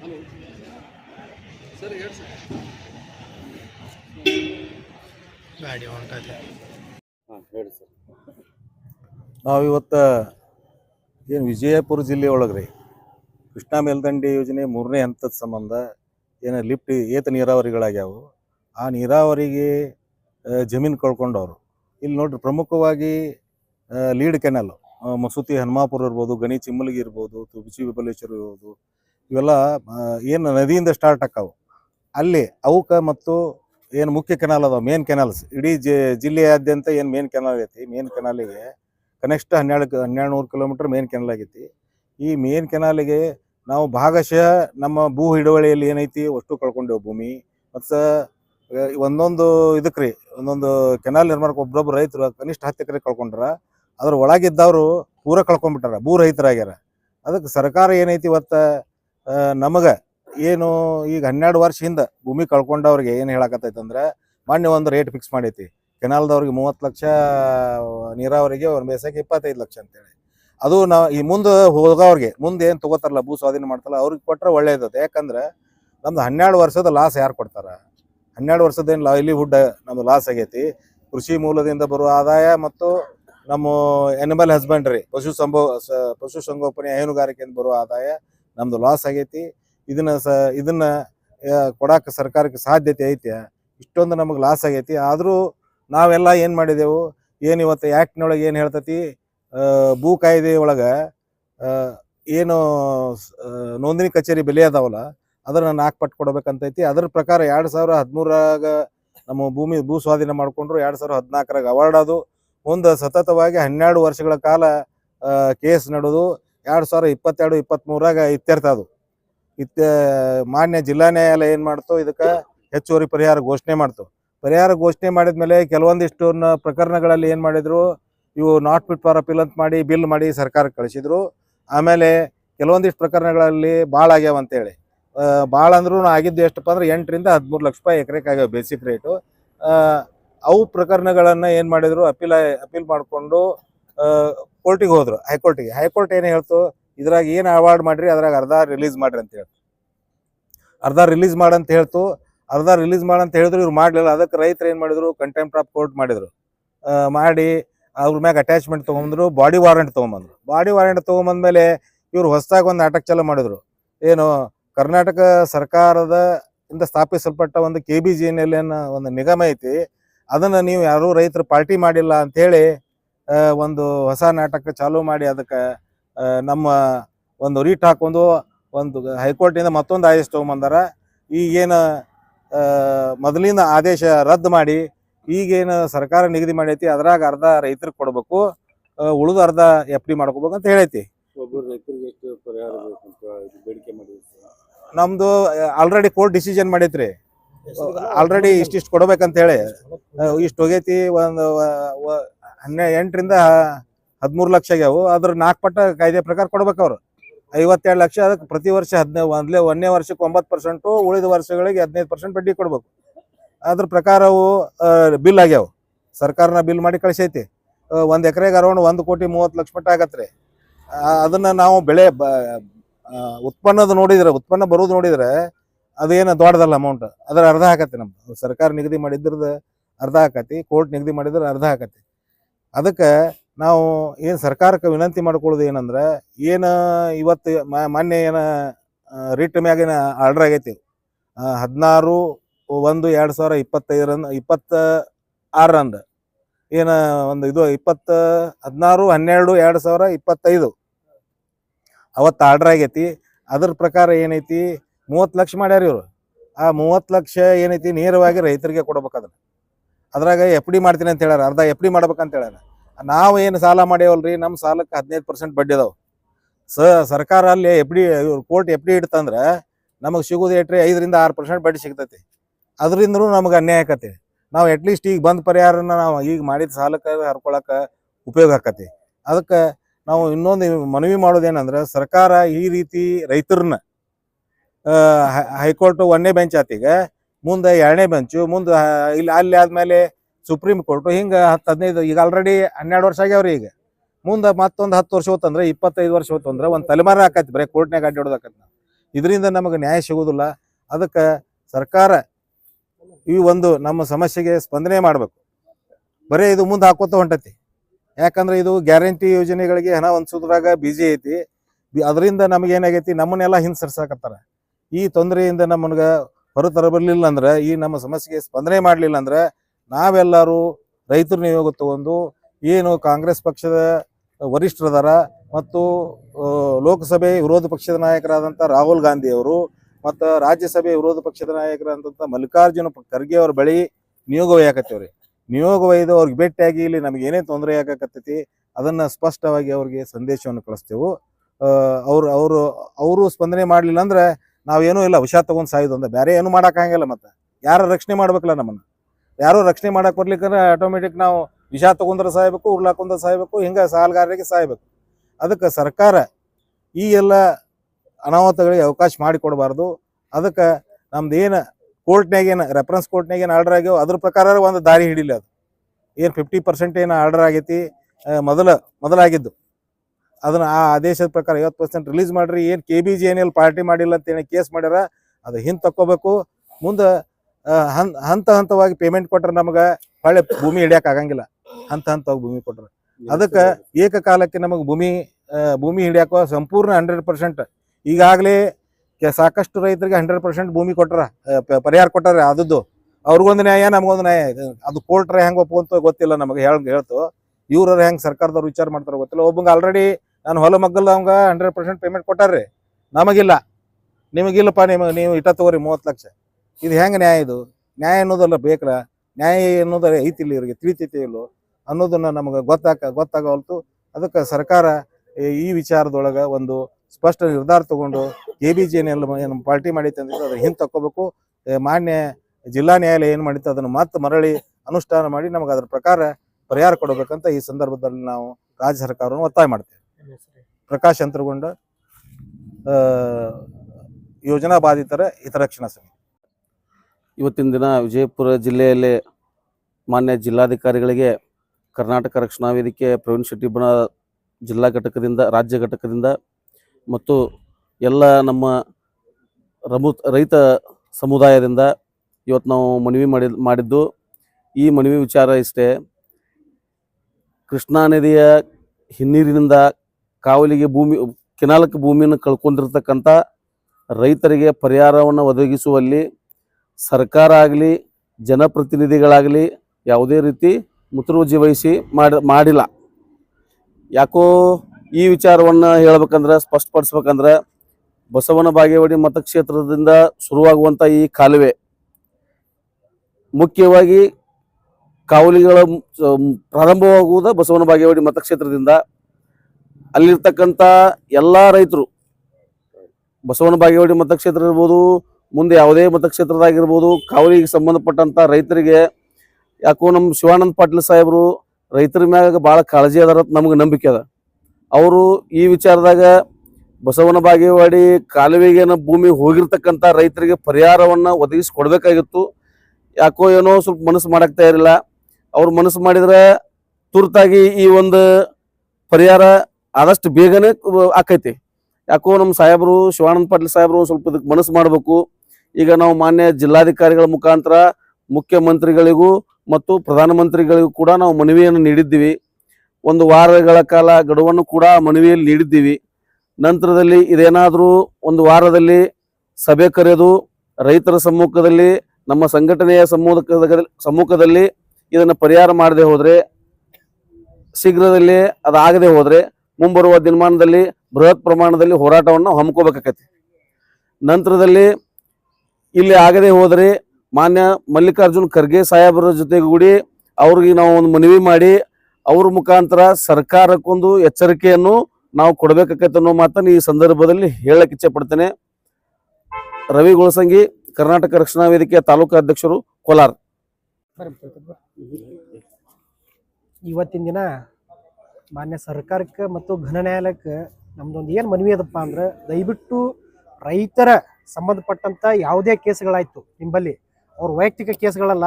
Hello sir. ನಾವಿವತ್ತು ಏನು ವಿಜಯಪುರ ಜಿಲ್ಲೆ ಒಳಗೆ ರೀ ಕೃಷ್ಣಾ ಮೇಲ್ದಂಡೆ ಯೋಜನೆ ಮೂರನೇ ಹಂತದ ಸಂಬಂಧ ಏನು ಲಿಫ್ಟ್, ಏತ ನೀರಾವರಿಗಳಾಗ್ಯಾವು. ಆ ನೀರಾವರಿಗೆ ಜಮೀನು ಕಳ್ಕೊಂಡವರು. ಇಲ್ಲಿ ನೋಡ್ರಿ ಪ್ರಮುಖವಾಗಿ ಲೀಡ್ ಕೆನಲ್ ಮಸೂತಿ ಹನುಮಾಪುರ ಇರ್ಬೋದು, ಗಣಿ ಚಿಮ್ಮಲಗಿ ಇರ್ಬೋದು ತುಬಚಿ ವಿಬಲೇಶ್ವರ ಇರ್ಬೋದು, ಇವೆಲ್ಲ ಏನು ನದಿಯಿಂದ ಸ್ಟಾರ್ಟ್ ಆಕ್ಕಾವು. ಅಲ್ಲಿ ಅವಕ್ಕೆ ಮತ್ತು ಏನು ಮುಖ್ಯ ಕೆನಾಲ್ ಅದಾವ ಮೇನ್ ಕೆನಾಲ್ಸ್. ಇಡೀ ಜಿ, ಜಿಲ್ಲೆಯಾದ್ಯಂತ ಏನು ಮೇನ್ ಕೆನಾಲ್ ಐತಿ ಮೇನ್ ಕೆನಾಲಿಗೆ ಕನಿಷ್ಠ ಹನ್ನೆರಡು ಹನ್ನೆರಡು ನೂರು ಕಿಲೋಮೀಟರ್ ಮೇನ್ ಕೆನಾಲ್ ಆಗೈತಿ. ಈ ಮೇನ್ ಕೆನಾಲಿಗೆ ನಾವು ಭಾಗಶಃ ನಮ್ಮ ಭೂ ಹಿಡುವಳಿಯಲ್ಲಿ ಏನೈತಿ, ಅಷ್ಟು ಕಳ್ಕೊಂಡೇವು ಭೂಮಿ. ಮತ್ತು ಒಂದೊಂದು ಇದಕ್ಕೆ ರೀ ಒಂದೊಂದು ಕೆನಾಲ್ ನಿರ್ಮಾಣಕ್ಕೆ ಒಬ್ಬೊಬ್ಬರು ರೈತರು ಕನಿಷ್ಠ ಹತ್ತು ಎಕರೆ ಕಳ್ಕೊಂಡ್ರ ಅದ್ರ ಒಳಗಿದ್ದವರು ಪೂರ ಕಳ್ಕೊಂಡ್ಬಿಟ್ಟಾರ, ಭೂ ರೈತರಾಗ್ಯಾರ ಅದಕ್ಕೆ ಸರ್ಕಾರ ಏನೈತಿ ಇವತ್ತು ನಮಗೆ ಏನು ಈಗ ಹನ್ನೆರಡು ವರ್ಷ ಹಿಂದೆ ಭೂಮಿ ಕಳ್ಕೊಂಡವ್ರಿಗೆ ಏನು ಹೇಳಕತ್ತೈತೆ ಅಂದ್ರೆ ಮೊನ್ನೆ ಒಂದು ರೇಟ್ ಫಿಕ್ಸ್ ಮಾಡೈತಿ. ಕೆನಾಲ್ದವ್ರಿಗೆ ಮೂವತ್ತು ಲಕ್ಷ, ನೀರಾವರಿಗೆ ಅವ್ರ ಬೇಸಾಯಕ್ಕೆ ಇಪ್ಪತ್ತೈದು ಲಕ್ಷ ಅಂತೇಳಿ. ಅದು ನಾವು ಈ ಮುಂದೆ ಹೋಗೋವ್ರಿಗೆ ಮುಂದೆ ಏನು ತಗೋತಾರಲ್ಲ, ಭೂ ಸ್ವಾಧೀನ ಮಾಡ್ತಾರಲ್ಲ, ಅವ್ರಿಗೆ ಕೊಟ್ಟರೆ ಒಳ್ಳೇದದು ಯಾಕಂದ್ರೆ ನಮ್ದು ಹನ್ನೆರಡು ವರ್ಷದ ಲಾಸ್ ಯಾರು ಕೊಡ್ತಾರ? ಹನ್ನೆರಡು ವರ್ಷದೇನು ಲೈವ್ಲಿಹುಡ್ ನಮ್ದು ಲಾಸ್ ಆಗೈತಿ. ಕೃಷಿ ಮೂಲದಿಂದ ಬರುವ ಆದಾಯ ಮತ್ತು ನಮ್ಮ ಎನಿಮಲ್ ಹಸ್ಬೆಂಡ್ರಿ ಪಶು ಸಂಭೋ ಪಶು ಸಂಗೋಪನೆ ಹೈನುಗಾರಿಕೆಯಿಂದ ಬರುವ ಆದಾಯ ನಮ್ದು ಲಾಸ್ ಆಗೈತಿ. ಇದನ್ನ ಸ, ಇದನ್ನ ಕೊಡಕ್ಕೆ ಕೊಡಾಕ ಸರ್ಕಾರಕ್ಕೆ ಸಾಧ್ಯತೆ ಐತಿ. ಇಷ್ಟೊಂದು ನಮಗೆ ಲಾಸ್ ಆಗೈತಿ. ಆದರೂ ನಾವೆಲ್ಲ ಏನು ಮಾಡಿದೆವು? ಏನು ಇವತ್ತು ಆ್ಯಕ್ಟ್ನೊಳಗೆ ಏನು ಹೇಳ್ತೈತಿ? ಭೂ ಕಾಯ್ದೆ ಒಳಗೆ ಏನು ನೋಂದಣಿ ಕಚೇರಿ ಬೆಲೆ ಅದಾವಲ್ಲ, ಅದನ್ನು ನಾಲ್ಕು ಪಟ್ಟು ಕೊಡ್ಬೇಕಂತೈತಿ. ಅದ್ರ ಪ್ರಕಾರ ಎರಡು ಸಾವಿರ ಹದಿಮೂರಾಗ ನಮ್ಮ ಭೂಮಿ ಭೂ ಸ್ವಾಧೀನ ಮಾಡ್ಕೊಂಡ್ರು, ಎರಡು ಸಾವಿರ ಹದಿನಾಲ್ಕರಾಗ ಅವಾರ್ಡ್ ಅದು. ಮುಂದೆ ಸತತವಾಗಿ ಹನ್ನೆರಡು ವರ್ಷಗಳ ಕಾಲ ಕೇಸ್ ನಡೆದು ಎರಡು ಸಾವಿರ ಇಪ್ಪತ್ತೆರಡು ಇಪ್ಪತ್ತ್ಮೂರಾಗ ಇತ್ಯರ್ಥ ಅದು. ಇತ್ಯ, ಮಾನ್ಯ ಜಿಲ್ಲಾ ನ್ಯಾಯಾಲಯ ಏನು ಮಾಡ್ತು? ಇದಕ್ಕೆ ಹೆಚ್ಚುವರಿ ಪರಿಹಾರ ಘೋಷಣೆ ಮಾಡ್ತು. ಪರಿಹಾರ ಘೋಷಣೆ ಮಾಡಿದ ಮೇಲೆ ಕೆಲವೊಂದಿಷ್ಟು ಪ್ರಕರಣಗಳಲ್ಲಿ ಏನು ಮಾಡಿದ್ರು? ಇವು ನಾಟ್ ಪಿಟ್ ಫಾರ್ ಅಪೀಲ್ ಅಂತ ಮಾಡಿ, ಬಿಲ್ ಮಾಡಿ ಸರ್ಕಾರಕ್ಕೆ ಕಳಿಸಿದ್ರು. ಆಮೇಲೆ ಕೆಲವೊಂದಿಷ್ಟು ಪ್ರಕರಣಗಳಲ್ಲಿ ಭಾಳ ಆಗ್ಯಾವ ಅಂತೇಳಿ. ಭಾಳ ಅಂದ್ರೂ ಆಗಿದ್ದು ಎಷ್ಟಪ್ಪ ಅಂದ್ರೆ ಎಂಟರಿಂದ ಹದಿಮೂರು ಲಕ್ಷ ರೂಪಾಯಿ ಎಕರೆಗೆ ಆಗ್ಯಾವ ಬೇಸಿಕ್ ರೇಟು ಅವು ಪ್ರಕರಣಗಳನ್ನು ಏನು ಮಾಡಿದ್ರು? ಅಪೀಲ್ ಅಪೀಲ್ ಮಾಡಿಕೊಂಡು ಕೋರ್ಟಿಗೆ ಹೋದ್ರು, ಹೈಕೋರ್ಟಿಗೆ. ಹೈಕೋರ್ಟ್ ಏನು ಹೇಳ್ತು? ಇದ್ರಾಗ ಏನು ಅವಾರ್ಡ್ ಮಾಡ್ರಿ, ಅದ್ರಾಗ ಅರ್ಧ ರಿಲೀಸ್ ಮಾಡ್ರಿ ಅಂತ ಹೇಳ್ತು. ಅರ್ಧ ರಿಲೀಸ್ ಮಾಡಂತ ಹೇಳ್ತು. ಅರ್ಧ ರಿಲೀಸ್ ಮಾಡಂತ ಹೇಳಿದ್ರು ಇವ್ರು ಮಾಡಲಿಲ್ಲ. ಅದಕ್ಕೆ ರೈತರು ಏನು ಮಾಡಿದ್ರು? ಕಂಟೆಂಪ್ಟ್ ಆಫ್ ಕೋರ್ಟ್ ಮಾಡಿದ್ರು. ಮಾಡಿ ಅವ್ರ ಮ್ಯಾಗ ಅಟ್ಯಾಚ್ಮೆಂಟ್ ತೊಗೊಂಬಂದ್ರು ಬಾಡಿ ವಾರಂಟ್ ತೊಗೊಂಬಂದ್ರು. ಬಾಡಿ ವಾರಂಟ್ ತೊಗೊಂಬಂದ್ಮೇಲೆ ಇವ್ರು ಹೊಸದಾಗಿ ಒಂದು ನಾಟಕ ಚಾಲೂ ಮಾಡಿದ್ರು. ಏನು, ಕರ್ನಾಟಕ ಸರ್ಕಾರದ ಇಂದ ಸ್ಥಾಪಿಸಲ್ಪಟ್ಟ ಒಂದು K B G N L ಒಂದು ನಿಗಮ ಐತಿ. ಅದನ್ನ ನೀವು ಯಾರೂ ರೈತರು ಪಾರ್ಟಿ ಮಾಡಿಲ್ಲ ಅಂಥೇಳಿ ಒಂದು ಹೊಸ ನಾಟಕ ಚಾಲೂ ಮಾಡಿ ಅದಕ್ಕೆ ನಮ್ಮ ಒಂದು ರೀಟ್ ಹಾಕೊಂಡು ಒಂದು ಹೈಕೋರ್ಟಿಂದ ಮತ್ತೊಂದು ಆದೇಶ ತೊಗೊಂಬಂದಾರ. ಈಗೇನು ಮೊದಲಿನ ಆದೇಶ ರದ್ದು ಮಾಡಿ ಈಗೇನು ಸರ್ಕಾರ ನಿಗದಿ ಮಾಡೈತಿ ಅದ್ರಾಗ ಅರ್ಧ ರೈತರಿಗೆ ಕೊಡಬೇಕು ಉಳಿದ ಅರ್ಧ ಎಫ್ ಡಿ ಮಾಡ್ಕೋಬೇಕು ಅಂತ ಹೇಳೈತಿ. ನಮ್ಮದು ಅಂತ ನಮ್ದು ಆಲ್ರೆಡಿ ಕೋರ್ಟ್ ಡಿಸಿಷನ್ ಮಾಡೈತ್ರಿ. ಆಲ್ರೆಡಿ ಇಷ್ಟಿಷ್ಟು ಕೊಡಬೇಕಂತ ಹೇಳಿ ಇಷ್ಟು ಹೋಗೈತಿ ಒಂದು ಹನ್ನೆ ಎಂಟರಿಂದ ಹದಿಮೂರು ಲಕ್ಷ ಆಗ್ಯಾವು. ಅದ್ರ ನಾಲ್ಕು ಪಟ್ಟ ಕಾಯ್ದೆ ಪ್ರಕಾರ ಕೊಡ್ಬೇಕು ಅವ್ರು. ಐವತ್ತೆರಡು ಲಕ್ಷ ಅದಕ್ಕೆ ಪ್ರತಿ ವರ್ಷ ಹದಿನೈದು ಒಂದ್ಲೇ ಒಂದನೇ ವರ್ಷಕ್ಕೆ ಒಂಬತ್ತು ಪರ್ಸೆಂಟು ಉಳಿದ ವರ್ಷಗಳಿಗೆ ಹದಿನೈದು ಪರ್ಸೆಂಟ್ ಬಡ್ಡಿ ಕೊಡಬೇಕು. ಅದ್ರ ಪ್ರಕಾರ ಅವು ಬಿಲ್ ಆಗ್ಯಾವು. ಸರ್ಕಾರನ ಬಿಲ್ ಮಾಡಿ ಕಳಿಸೈತಿ. ಒಂದು ಎಕರೆಗೆ ಅರೌಂಡ್ ಒಂದು ಕೋಟಿ ಮೂವತ್ತು ಲಕ್ಷ ಮಟ್ಟ ಆಗತ್ತೆ ಅದನ್ನು ನಾವು ಬೆಳೆ ಉತ್ಪನ್ನದ ನೋಡಿದ್ರೆ ಉತ್ಪನ್ನ ಬರೋದು ನೋಡಿದ್ರೆ ಅದೇನು ದೊಡ್ಡದಲ್ಲ ಅಮೌಂಟ್ ಅದ್ರ ಅರ್ಧ ಹಾಕತ್ತೆ ನಮ್ಮ ಸರ್ಕಾರ ನಿಗದಿ ಮಾಡಿದ್ರದ ಅರ್ಧ ಹಾಕತಿ ಕೋರ್ಟ್ ನಿಗದಿ ಮಾಡಿದ್ರೆ ಅರ್ಧ ಹಾಕತಿ ಅದಕ್ಕೆ ನಾವು ಏನು ಸರ್ಕಾರಕ್ಕೆ ವಿನಂತಿ ಮಾಡ್ಕೊಳ್ಳೋದು ಏನಂದ್ರೆ, ಏನು ಇವತ್ತು ಮಾನ್ಯ ಏನು ರಿಟ್ ಮ್ಯಾಗಿನ ಆರ್ಡರ್ ಆಗೈತಿ. ಹದಿನಾರು ಒಂದು ಎರಡು ಸಾವಿರ ಇಪ್ಪತ್ತೈದರಂದು ಇಪ್ಪತ್ತ ಆರರಂದು ಏನು ಒಂದು ಇದು, ಇಪ್ಪತ್ತ, ಹದಿನಾರು, ಹನ್ನೆರಡು, ಎರಡು ಸಾವಿರ ಇಪ್ಪತ್ತೈದು. ಅವತ್ತು ಆರ್ಡರ್ ಆಗೈತಿ. ಅದ್ರ ಪ್ರಕಾರ ಏನೈತಿ? ಮೂವತ್ತು ಲಕ್ಷ ಮಾಡ್ಯಾರ ಇವರು. ಆ ಮೂವತ್ತು ಲಕ್ಷ ಏನೈತಿ ನೇರವಾಗಿ ರೈತರಿಗೆ ಕೊಡ್ಬೇಕದನ್ನ ಅದ್ರಾಗ ಎಫ್ ಡಿ ಮಾಡ್ತೀನಿ ಅಂತ ಹೇಳ್ಯಾರ. ಅರ್ಧ ಎಫ್ ಡಿ ಮಾಡ್ಬೇಕಂತ ಹೇಳ್ಯಾರ. ನಾವು ಏನು ಸಾಲ ಮಾಡ್ಯಾವಲ್ರಿ? ನಮ್ಮ ಸಾಲಕ್ಕೆ ಹದಿನೈದು ಪರ್ಸೆಂಟ್ ಬಡ್ಡಿ ಅದಾವೆ. ಸ, ಸರ್ಕಾರ ಅಲ್ಲಿ F D court F D ಇಡ್ತಂದ್ರೆ ನಮಗೆ ಸಿಗೋದು ಎಟ್ರಿ ಐದರಿಂದ ಆರು ಪರ್ಸೆಂಟ್ ಬಡ್ಡಿ ಸಿಗ್ತೈತಿ. ಅದರಿಂದನೂ ನಮಗೆ ಅನ್ಯಾಯ ಆಕತಿ ನಾವು ಅಟ್ಲೀಸ್ಟ್ ಈಗ ಬಂದ್ ಪರಿಹಾರನ ನಾವು ಈಗ ಮಾಡಿದ ಸಾಲಕ್ಕೆ ಹರ್ಕೊಳಕ್ಕೆ ಉಪಯೋಗ ಆಕತಿ ಅದಕ್ಕೆ ನಾವು ಇನ್ನೊಂದು ಮನವಿ ಮಾಡೋದೇನಂದ್ರೆ ಸರ್ಕಾರ ಈ ರೀತಿ ರೈತರನ್ನ ಹೈಕೋರ್ಟ್ ಒಂದನೇ ಬೆಂಚ್ ಆತೀಗ, ಮುಂದೆ ಎರಡನೇ ಬೆಂಚು, ಮುಂದೆ ಇಲ್ಲಿ ಅಲ್ಲಿ ಆದ್ಮೇಲೆ ಸುಪ್ರೀಂ ಕೋರ್ಟ್, ಹಿಂಗೆ ಹತ್ತು ಹದಿನೈದು, ಈಗ ಆಲ್ರೆಡಿ ಹನ್ನೆರಡು ವರ್ಷ ಆಗ್ಯಾವ್ರಿ ಈಗ. ಮುಂದೆ ಮತ್ತೊಂದು ಹತ್ತು ವರ್ಷ ಹೋತಂದ್ರೆ, ಇಪ್ಪತ್ತೈದು ವರ್ಷ ಹೋತಂದ್ರೆ ಒಂದು ತಲೆಮಾರ ಹಾಕತಿ ಬರೀ ಕೋರ್ಟ್ನಾಗ ಅಡ್ಡಾಡೋದು ಆಕತಿ ನಾವು. ಇದರಿಂದ ನಮಗೆ ನ್ಯಾಯ ಸಿಗೋದಿಲ್ಲ. ಅದಕ್ಕೆ ಸರ್ಕಾರ ಈ ಒಂದು ನಮ್ಮ ಸಮಸ್ಯೆಗೆ ಸ್ಪಂದನೆ ಮಾಡಬೇಕು. ಬರೀ ಇದು ಮುಂದೆ ಹಾಕೋತ ಹೊಂಟತಿ. ಯಾಕಂದ್ರೆ ಇದು ಗ್ಯಾರಂಟಿ ಯೋಜನೆಗಳಿಗೆ ಹಣ ಹೊಂದಿಸೋದ್ರಾಗ ಬಿಜಿ ಐತಿ. ಅದರಿಂದ ನಮಗೆ ಏನಾಗೈತಿ ನಮ್ಮನ್ನೆಲ್ಲ ಹಿಂಸರ್ಸಾಕತ್ತಾರ. ಈ ತೊಂದರೆಯಿಂದ ನಮ್ಮನ್ಗ ಹೊರತರ ಬರಲಿಲ್ಲ ಅಂದ್ರೆ, ಈ ನಮ್ಮ ಸಮಸ್ಯೆಗೆ ಸ್ಪಂದನೆ ಮಾಡಲಿಲ್ಲ ಅಂದ್ರೆ, ನಾವೆಲ್ಲರೂ ರೈತರ ನಿಯೋಗ ತಗೊಂಡು ಏನು ಕಾಂಗ್ರೆಸ್ ಪಕ್ಷದ ವರಿಷ್ಠರದಾರ ಮತ್ತು ಲೋಕಸಭೆ ವಿರೋಧ ಪಕ್ಷದ ನಾಯಕರಾದಂಥ ರಾಹುಲ್ ಗಾಂಧಿ ಅವರು ಮತ್ತು ರಾಜ್ಯಸಭೆ ವಿರೋಧ ಪಕ್ಷದ ನಾಯಕರಾದಂಥ ಮಲ್ಲಿಕಾರ್ಜುನ ಖರ್ಗೆ ಅವ್ರ ಬಳಿ ನಿಯೋಗ ಒಯ್ಯಾಕತ್ತೇವ್ರಿ. ನಿಯೋಗ ಒಯ್ದು ಅವ್ರಿಗೆ ಭೇಟಿಯಾಗಿ ಇಲ್ಲಿ ನಮ್ಗೆ ಏನೇ ತೊಂದರೆ ಆಗಕತ್ತೈತಿ ಅದನ್ನ ಸ್ಪಷ್ಟವಾಗಿ ಅವ್ರಿಗೆ ಸಂದೇಶವನ್ನು ಕಳಿಸ್ತೇವೆ. ಅವರು ಅವರು ಅವರು ಸ್ಪಂದನೆ ಮಾಡಲಿಲ್ಲ ಅಂದ್ರೆ ನಾವೇನೂ ಇಲ್ಲ, ಹುಷಾರ್ ತಗೊಂಡು ಸಾಯೋದು ಅಂದ್ರೆ ಬೇರೆ ಏನು ಮಾಡೋಕ್ಕಾಗಲ್ಲ ಮತ್ತೆ. ಯಾರು ರಕ್ಷಣೆ ಮಾಡ್ಬೇಕಲ್ಲ ನಮ್ಮನ್ನ? ಯಾರು ರಕ್ಷಣೆ ಮಾಡಕ್ ಬರ್ಲಿಕ್ಕಂದ್ರೆ ಆಟೋಮೆಟಿಕ್ ನಾವು ವಿಷಾ ತಗೊಂಡ್ರೆ ಸಾಯ್ಬೇಕು ಉರ್ಲಾಕೊಂಡ್ರೆ ಸಾಯ್ಬೇಕು, ಹಿಂಗೆ ಸಾಲಗಾರರಿಗೆ ಸಾಯ್ಬೇಕು. ಅದಕ್ಕೆ ಸರ್ಕಾರ ಈ ಎಲ್ಲ ಅನಾಹುತಗಳಿಗೆ ಅವಕಾಶ ಮಾಡಿಕೊಡಬಾರ್ದು. ಅದಕ್ಕೆ ನಮ್ದು ಏನು ಕೋರ್ಟ್ನಾಗ ಏನು ರೆಫರೆನ್ಸ್ ಕೋರ್ಟ್ನಾಗ ಏನು ಆರ್ಡರ್ ಆಗ್ಯಾವ ಅದ್ರ ಪ್ರಕಾರ ಒಂದು ದಾರಿ ಹಿಡಿಲಿ ಅದು. ಏನು ಫಿಫ್ಟಿ ಪರ್ಸೆಂಟ್ ಏನು ಆರ್ಡರ್ ಆಗೈತಿ ಮೊದಲ, ಮೊದಲಾಗಿದ್ದು. ಅದನ್ನ ಆ ಆದೇಶದ ಪ್ರಕಾರ ಐವತ್ತು ಪರ್ಸೆಂಟ್ ರಿಲೀಸ್ ಮಾಡ್ರಿ. ಏನು ಕೆ ಬಿ ಜಿ ಏನಿಲ್ಲ ಪಾರ್ಟಿ ಮಾಡಿಲ್ಲ ಅಂತ ಏನು ಕೇಸ್ ಮಾಡ್ಯಾರ ಅದು ಹಿಂದೆ ತಕ್ಕೋಬೇಕು. ಮುಂದೆ ಹಂತ ಹಂತ ಹಂತವಾಗಿ ಪೇಮೆಂಟ್ ಕೊಟ್ರೆ ನಮಗೆ ಹೊಳ್ಳಿ ಭೂಮಿ ಹಿಡಿಯಕ್ಕೆ ಆಗಂಗಿಲ್ಲ. ಹಂತ ಹಂತವಾಗಿ ಭೂಮಿ ಕೊಟ್ರೆ. ಅದಕ್ಕೆ ಏಕಕಾಲಕ್ಕೆ ನಮಗೆ ಭೂಮಿ ಭೂಮಿ ಹಿಡಿಯಾಕ ಸಂಪೂರ್ಣ ಹಂಡ್ರೆಡ್ ಪರ್ಸೆಂಟ್ ಈಗಾಗಲೇ ಸಾಕಷ್ಟು ರೈತರಿಗೆ ಹಂಡ್ರೆಡ್ ಪರ್ಸೆಂಟ್ ಭೂಮಿ ಕೊಟ್ರ ಪರಿಹಾರ ಕೊಟ್ಟಾರ ಅದದ್ದು ಅವ್ರಿಗೊಂದು ನ್ಯಾಯ ನಮಗೊಂದು ನ್ಯಾಯ. ಅದು ಕೋರ್ಟ್ರೆ ಹೆಂಗೆ ಒಪ್ಪುವಂತ ಗೊತ್ತಿಲ್ಲ ನಮಗೆ ಹೇಳ್ ಹೇಳ್ತು. ಇವ್ರ ಹೆಂಗೆ ಸರ್ಕಾರದವ್ರು ವಿಚಾರ ಮಾಡ್ತಾರೋ ಗೊತ್ತಿಲ್ಲ. ಒಬ್ಬಂಗೆ ಆಲ್ರೆಡಿ ನಾನು ಹೊಲ ಮಗ್ಗಲ್ದವಂಗ ಹಂಡ್ರೆಡ್ ಪರ್ಸೆಂಟ್ ಪೇಮೆಂಟ್ ಕೊಟ್ಟಾರ್ರಿ. ನಮಗಿಲ್ಲ. ನಿಮಗಿಲ್ಲಪ್ಪ ನಿಮಗೆ ನೀವು ಇಟ್ಟ ತಗೋರಿ ಮೂವತ್ತು ಲಕ್ಷ. ಇದು ಹೆಂಗೆ ನ್ಯಾಯ ಇದು? ನ್ಯಾಯ ಅನ್ನೋದಲ್ಲ ಬೇಕಲ್ಲ ನ್ಯಾಯ ಅನ್ನೋದು ಐತಿಲ್ಲ ಇವ್ರಿಗೆ, ತಿಳಿತೈತಿ ಇಲ್ಲೋ ಅನ್ನೋದನ್ನ ನಮಗೆ ಗೊತ್ತಾಗ ಗೊತ್ತಾಗವಲ್ತು ಅದಕ್ಕೆ ಸರ್ಕಾರ ಈ- ವಿಚಾರದೊಳಗೆ ಒಂದು ಸ್ಪಷ್ಟ ನಿರ್ಧಾರ ತಗೊಂಡು ಎ ಬಿ ಜಿ ಏನು ಪಾರ್ಟಿ ಮಾಡೈತೆ ಅಂದಿದ್ದು ಅದ್ರ ಹಿಂದೆ ತಕ್ಕೋಬೇಕು. ಮಾನ್ಯ ಜಿಲ್ಲಾ ನ್ಯಾಯಾಲಯ ಏನು ಮಾಡಿತ್ತು ಅದನ್ನು ಮತ್ತೆ ಮರಳಿ ಅನುಷ್ಠಾನ ಮಾಡಿ ನಮಗೆ ಅದರ ಪ್ರಕಾರ ಪರಿಹಾರ ಕೊಡಬೇಕಂತ ಈ ಸಂದರ್ಭದಲ್ಲಿ ನಾವು ರಾಜ್ಯ ಸರ್ಕಾರವನ್ನು ಒತ್ತಾಯ ಮಾಡ್ತೇವೆ. ಪ್ರಕಾಶ್ ಅಂತರಗೊಂಡ ಯೋಜನಾ ಬಾಧಿತರ ಹಿತರಕ್ಷಣಾ ಸಮಿತಿ. ಇವತ್ತಿನ ದಿನ ವಿಜಯಪುರ ಜಿಲ್ಲೆಯಲ್ಲಿ ಮಾನ್ಯ ಜಿಲ್ಲಾಧಿಕಾರಿಗಳಿಗೆ ಕರ್ನಾಟಕ ರಕ್ಷಣಾ ವೇದಿಕೆ ಪ್ರವೀಣ್ ಶೆಟ್ಟಿಬಣ ಜಿಲ್ಲಾ ಘಟಕದಿಂದ ರಾಜ್ಯ ಘಟಕದಿಂದ ಮತ್ತು ಎಲ್ಲ ನಮ್ಮ ರಮು ರೈತ ಸಮುದಾಯದಿಂದ ಇವತ್ತು ನಾವು ಮನವಿ ಮಾಡಿ ಮಾಡಿದ್ದು. ಈ ಮನವಿ ವಿಚಾರ ಇಷ್ಟೇ. ಕೃಷ್ಣಾ ನದಿಯ ಹಿನ್ನೀರಿನಿಂದ ಕಾವಲಿಗೆ ಭೂಮಿ, ಕೆನಾಲಕ್ಕೆ ಭೂಮಿಯನ್ನು ಕಳ್ಕೊಂಡಿರ್ತಕ್ಕಂಥ ರೈತರಿಗೆ ಪರಿಹಾರವನ್ನು ಒದಗಿಸುವಲ್ಲಿ ಸರ್ಕಾರ ಆಗಲಿ, ಜನಪ್ರತಿನಿಧಿಗಳಾಗಲಿ ಯಾವುದೇ ರೀತಿ ಮುತುವರ್ಜಿ ವಹಿಸಿ ಮಾಡಿ, ಮಾಡಿಲ್ಲ. ಯಾಕೋ ಈ ವಿಚಾರವನ್ನು ಹೇಳ್ಬೇಕಂದ್ರೆ, ಸ್ಪಷ್ಟಪಡಿಸ್ಬೇಕಂದ್ರೆ, ಬಸವನ ಬಾಗೇವಾಡಿ ಮತಕ್ಷೇತ್ರದಿಂದ ಶುರುವಾಗುವಂಥ ಈ ಕಾಲುವೆ, ಮುಖ್ಯವಾಗಿ ಕಾವಲಿಗಳ, ಪ್ರಾರಂಭವಾಗುವುದ ಬಸವನ ಬಾಗೇವಾಡಿ ಮತಕ್ಷೇತ್ರದಿಂದ. ಅಲ್ಲಿರ್ತಕ್ಕಂಥ ಎಲ್ಲ ರೈತರು, ಬಸವನ ಬಾಗೇವಾಡಿ ಮತಕ್ಷೇತ್ರ ಇರ್ಬೋದು, ಮುಂದೆ ಯಾವುದೇ ಮತಕ್ಷೇತ್ರದಾಗಿರ್ಬೋದು ಕಾವಲಿಗೆ ಸಂಬಂಧಪಟ್ಟಂಥ ರೈತರಿಗೆ, ಯಾಕೋ ನಮ್ಮ ಶಿವಾನಂದ ಪಾಟೀಲ್ ಸಾಹೇಬರು ರೈತರ ಮ್ಯಾಗ ಭಾಳ ಕಾಳಜಿ ಅದಾರ ನಮಗೆ ನಂಬಿಕೆ ಅದ. ಅವರು ಈ ವಿಚಾರದಾಗ ಬಸವನ ಬಾಗೇವಾಡಿ ಕಾಲುವೆಗೇನ ಭೂಮಿ ಹೋಗಿರ್ತಕ್ಕಂಥ ರೈತರಿಗೆ ಪರಿಹಾರವನ್ನು ಒದಗಿಸಿ ಕೊಡ್ಬೇಕಾಗಿತ್ತು ಯಾಕೋ ಏನೋ ಸ್ವಲ್ಪ ಮನಸ್ಸು ಮಾಡಕ್ ತಯಾರಿಲ್ಲ ಅವ್ರು ಮನಸ್ಸು ಮಾಡಿದರೆ ತುರ್ತಾಗಿ ಈ ಒಂದು ಪರಿಹಾರ ಆದಷ್ಟು ಬೇಗನೆ ಆಕೈತಿ. ಯಾಕೋ ನಮ್ಮ ಸಾಹೇಬರು, ಶಿವಾನಂದ ಪಾಟೀಲ್ ಸಾಹೇಬರು ಸ್ವಲ್ಪ ಇದಕ್ಕೆ ಮನಸ್ಸು ಮಾಡಬೇಕು. ಈಗ ನಾವು ಮಾನ್ಯ ಜಿಲ್ಲಾಧಿಕಾರಿಗಳ ಮುಖಾಂತರ ಮುಖ್ಯಮಂತ್ರಿಗಳಿಗೂ ಮತ್ತು ಪ್ರಧಾನಮಂತ್ರಿಗಳಿಗೂ ಕೂಡ ನಾವು ಮನವಿಯನ್ನು ನೀಡಿದ್ದೀವಿ. ಒಂದು ವಾರಗಳ ಕಾಲ ಗಡುವನ್ನು ಕೂಡ ಮನವಿಯಲ್ಲಿ ನೀಡಿದ್ದೀವಿ. ನಂತರದಲ್ಲಿ ಇದೇನಾದರೂ ಒಂದು ವಾರದಲ್ಲಿ ಸಭೆ ಕರೆದು ರೈತರ ಸಮ್ಮುಖದಲ್ಲಿ, ನಮ್ಮ ಸಂಘಟನೆಯ ಸಮ್ಮುಖದ ಸಮ್ಮುಖದಲ್ಲಿ ಇದನ್ನು ಪರಿಹಾರ ಮಾಡದೆ ಹೋದರೆ, ಶೀಘ್ರದಲ್ಲಿ ಅದಾಗದೆ ಹೋದರೆ ಮುಂಬರುವ ದಿನಮಾನದಲ್ಲಿ ಬೃಹತ್ ಪ್ರಮಾಣದಲ್ಲಿ ಹೋರಾಟವನ್ನು ಹಮ್ಮಿಕೋಬೇಕಾಕತಿ. ನಂತರದಲ್ಲಿ ಇಲ್ಲಿ ಆಗದೆ ಹೋದರೆ ಮಾನ್ಯ ಮಲ್ಲಿಕಾರ್ಜುನ್ ಖರ್ಗೆ ಸಾಹೇಬರ ಜೊತೆಗೂಡಿ ಅವ್ರಿಗೆ ನಾವು ಒಂದು ಮನವಿ ಮಾಡಿ ಅವ್ರ ಮುಖಾಂತರ ಸರ್ಕಾರಕ್ಕೊಂದು ಎಚ್ಚರಿಕೆಯನ್ನು ನಾವು ಕೊಡಬೇಕಾಕೈತೆ ಅನ್ನೋ ಮಾತನ್ನು ಈ ಸಂದರ್ಭದಲ್ಲಿ ಹೇಳಕ್ಕೆ ಇಚ್ಛೆ ಪಡ್ತೇನೆ ರವಿ ಗುಳಸಂಗಿ, ಕರ್ನಾಟಕ ರಕ್ಷಣಾ ವೇದಿಕೆಯ ತಾಲೂಕು ಅಧ್ಯಕ್ಷರು, ಕೋಲಾರ. ಇವತ್ತಿನ ದಿನ ಮಾನ್ಯ ಸರ್ಕಾರಕ್ಕೆ ಮತ್ತು ಘನ ನ್ಯಾಯಾಲಯಕ್ಕೆ ನಮ್ದೊಂದು ಏನು ಮನವಿ ಅದಪ್ಪ ಅಂದ್ರೆ ದಯವಿಟ್ಟು ರೈತರ ಸಂಬಂಧಪಟ್ಟಂತ ಯಾವುದೇ ಕೇಸ್ಗಳಾಯ್ತು ನಿಂಬಲ್ಲಿ. ಅವ್ರ ವೈಯಕ್ತಿಕ ಕೇಸ್ಗಳಲ್ಲ,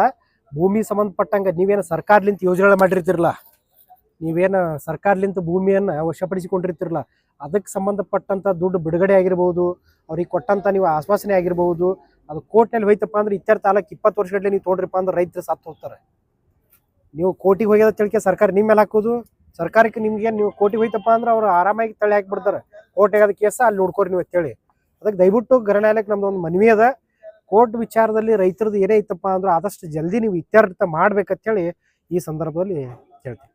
ಭೂಮಿ ಸಂಬಂಧಪಟ್ಟಂಗೆ ನೀವೇನು ಸರ್ಕಾರಲಿಂತ ಯೋಜನೆಗಳು ಮಾಡಿರ್ತಿರಲ್ಲ ನೀವೇನು ಸರ್ಕಾರಲಿಂತ ಭೂಮಿಯನ್ನು ವಶಪಡಿಸಿಕೊಂಡಿರ್ತಿರಲ್ಲ ಅದಕ್ಕೆ ಸಂಬಂಧಪಟ್ಟಂತ ದುಡ್ಡು ಬಿಡುಗಡೆ ಆಗಿರ್ಬೋದು, ಅವ್ರಿಗೆ ಕೊಟ್ಟಂತ ನೀವು ಆಶ್ವಾಸನೆ ಆಗಿರ್ಬೋದು, ಅದು ಕೋರ್ಟ್ನಲ್ಲಿ ಹೋಯ್ತಪ್ಪ ಅಂದ್ರೆ ಇತ್ತರ ತಾಲೂಕು ಇಪ್ಪತ್ತು ವರ್ಷಗಟ್ಟಲೆ ನೀವು ತೊಗೊಂಡ್ರಿಪ್ಪ ಅಂದ್ರೆ ರೈತರು ಸತ್ತು ಹೋಗ್ತಾರೆ. ನೀವು ಕೋಟಿಗೆ ಹೋಗ್ಯದ ತಿಳ್ಕೆ ಸರ್ಕಾರ ನಿಮ್ಮ ಮೇಲೆ ಹಾಕೋದು? ಸರ್ಕಾರಕ್ಕೆ ನಿಮ್ಗೆ ನೀವು ಕೋಟಿ ಹೋಯ್ತಪ್ಪ ಅಂದ್ರೆ ಅವ್ರು ಆರಾಮಾಗಿ ತಳ್ಳಿ ಹಾಕ್ಬಿಡ್ತಾರೆ. ಕೋರ್ಟ್ ಆಗದ ಕೇಸ ಅಲ್ಲಿ ನೋಡ್ಕೋರಿ ನೀವು ಅಂತೇಳಿ. ಅದಕ್ಕೆ ದಯವಿಟ್ಟು ಗರಣಾಲಯಕ್ಕೆ ನಮ್ದು ಒಂದು ಮನವಿ ಅದ. ಕೋರ್ಟ್ ವಿಚಾರದಲ್ಲಿ ರೈತರದ್ದು ಏನೇ ಇತ್ತಪ್ಪ ಅಂದ್ರೆ ಆದಷ್ಟು ಜಲ್ದಿ ನೀವು ಇತ್ಯರ್ಥ ಮಾಡ್ಬೇಕಂತೇಳಿ ಈ ಸಂದರ್ಭದಲ್ಲಿ ಹೇಳ್ತೀನಿ